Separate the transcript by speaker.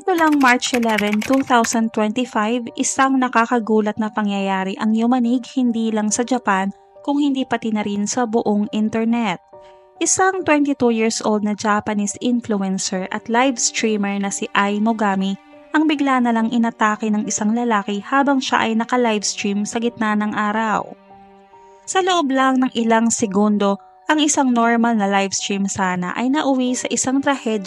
Speaker 1: Ito lang March 11, 2025, isang nakakagulat na pangyayari ang yumanig hindi lang sa Japan kung hindi pati na rin sa buong internet. Isang 22 years old na Japanese influencer at live streamer na si Ai Mogami ang bigla na lang inatake ng isang lalaki habang siya ay naka-livestream sa gitna ng araw. Sa loob lang ng ilang segundo, ang isang normal na livestream sana ay nauwi sa isang trahedya